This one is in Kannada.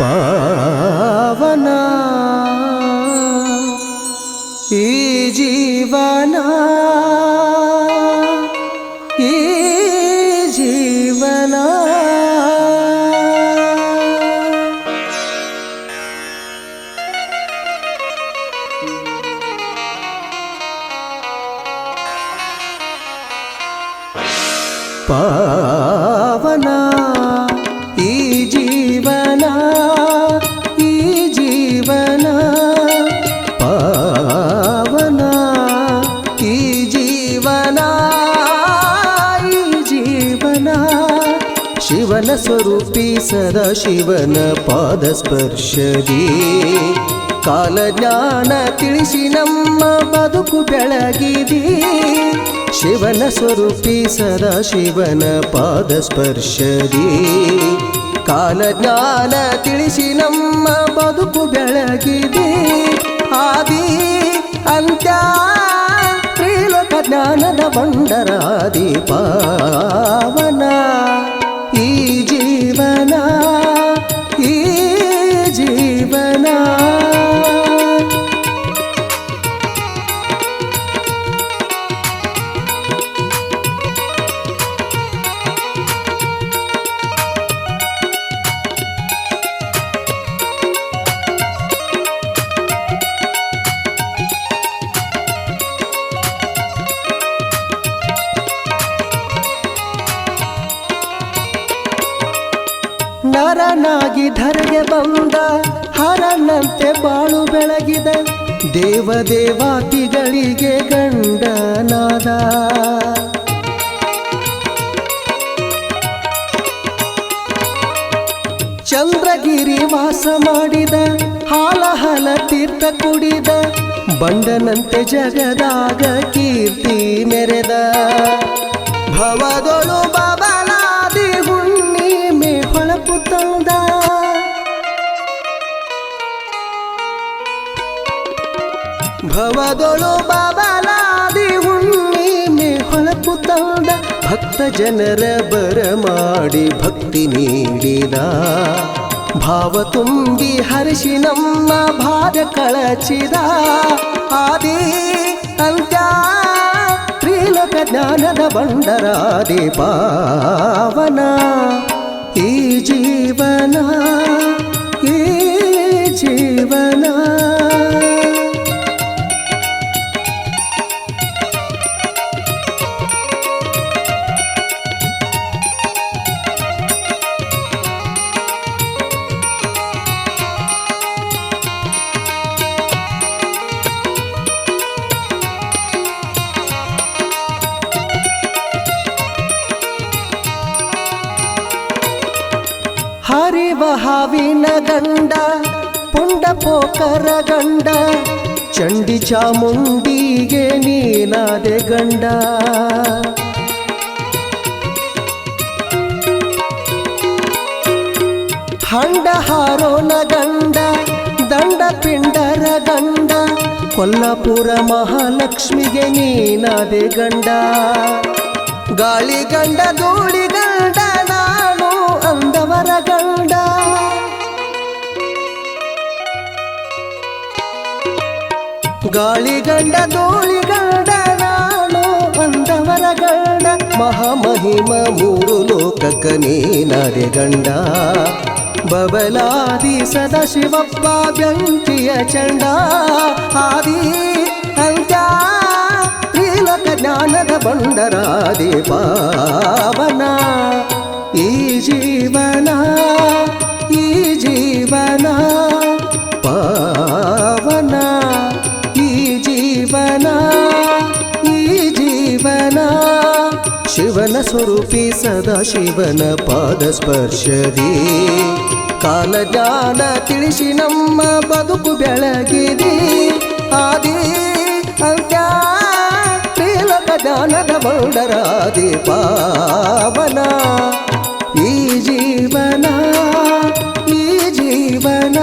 ಪಾವನ ಈ ಜೀವನ ಈ ಜೀವನ ಪಾವನ ಶಿವನ ಸ್ವರೂಪಿ ಸದಾ ಶಿವನ ಪಾದ ಸ್ಪರ್ಶದಿ ಕಾಲಜ್ಞಾನ ತಿಳಿಸಿ ನಮ್ಮ ಬದುಕು ಬೆಳಗಿದಿ. ಶಿವನ ಸ್ವರೂಪಿ ಸದಾ ಶಿವನ ಪಾದ ಸ್ಪರ್ಶದಿ ಕಾಲಜ್ಞಾನ ತಿಳಿಸಿ ನಮ್ಮ ಬದುಕು ಬೆಳಗಿದೆ. ಆದಿ ಅಂತ್ಯ ತ್ರಿಲೋಕ ಜ್ಞಾನದ ಬಂಡರಾದಿ ನರನಾಗಿ ಧರೆಗೆ ಬಂದ ಹರನಂತೆ ಬಾಳು ಬೆಳಗಿದ. ದೇವ ದೇವಾತಿಗಳಿಗೆ ಗಂಡನಾದ. ಚಂದ್ರಗಿರಿ ವಾಸ ಮಾಡಿದ ಹಾಲ ಹಲ ತೀರ್ಥ ಕುಡಿದ, ಬಂಡನಂತೆ ಜಗದಾಗ ಕೀರ್ತಿ ಮೆರೆದ. ಭವದೊಳು ಭವದೊಳು ಬಬಲಾದಿ ಹುಣ್ಣಿಮೆ ಹೊಳಪು ತಂದ ಭಕ್ತ ಜನರ ಬರಮಾಡಿ ಭಕ್ತಿ ನೀಡಿದ. ಭಾವ ತುಂಬಿ ಹರಿಸಿ ನಮ್ಮ ಭಾರ ಕಳಚಿದ. ಆದಿ ಅಂತ್ಯ ತ್ರಿಲೋಕ ಜ್ಞಾನದ ಬಂಡರಾದಿ ಪಾವನ ಈ ಜೀವನ ಹರಿವ ಹಾವಿನ ಗಂಡ, ಪುಂಡ ಪೋಕರ ಗಂಡ, ಚಂಡಿ ಚಾಮುಂಡಿಗೆ ನೀನಾದೆ ಗಂಡ. ಹಂಡ ಹಾರೋನ ಗಂಡ, ದಂಡ ಪಿಂಡರ ಗಂಡ, ಕೊಲ್ಲಾಪುರ ಮಹಾಲಕ್ಷ್ಮಿಗೆ ನೀನಾದೆ ಗಂಡ. ಗಾಳಿ ಗಂಡ, ಧೂಳಿ ಗಾಳಿ ಗಂಡ ಧೂಳಿ ಗಂಡ ನಾನು ಅಂದವರ ಗಂಡ. ಮಹಾಮಹಿಮ, ಮೂರು ಲೋಕಕ್ಕ ನೀನಾದೆ ಗಂಡ. ಬಬಲಾದಿ ಸದಾಶಿವಪ್ಪ ಬೆಂಕಿಯ ಚಂಡ. ಆದಿ ಅಂತ್ಯ, ತ್ರಿಲೋಕ ಜ್ಞಾನದ ಬಂಡರಾದಿ ಪಾವನ. ಈ ಜೀವನ ಈ ಜೀವನ. ಸ್ವರೂಪಿ ಸದಾ ಶಿವನ ಪಾದ ಸ್ಪರ್ಶದಿ ಕಾಲಜ್ಞಾನ ತಿಳಿಸಿ ನಮ್ಮ ಬದುಕು ಬೆಳಗಿದೆ ಆದಿ ಅಂತ್ಯ ತ್ರಿಲೋಕ ಜ್ಞಾನದ ಮೌಡರಾದಿ ಪಾವನ. ಈ ಜೀವನ ಈ ಜೀವನ.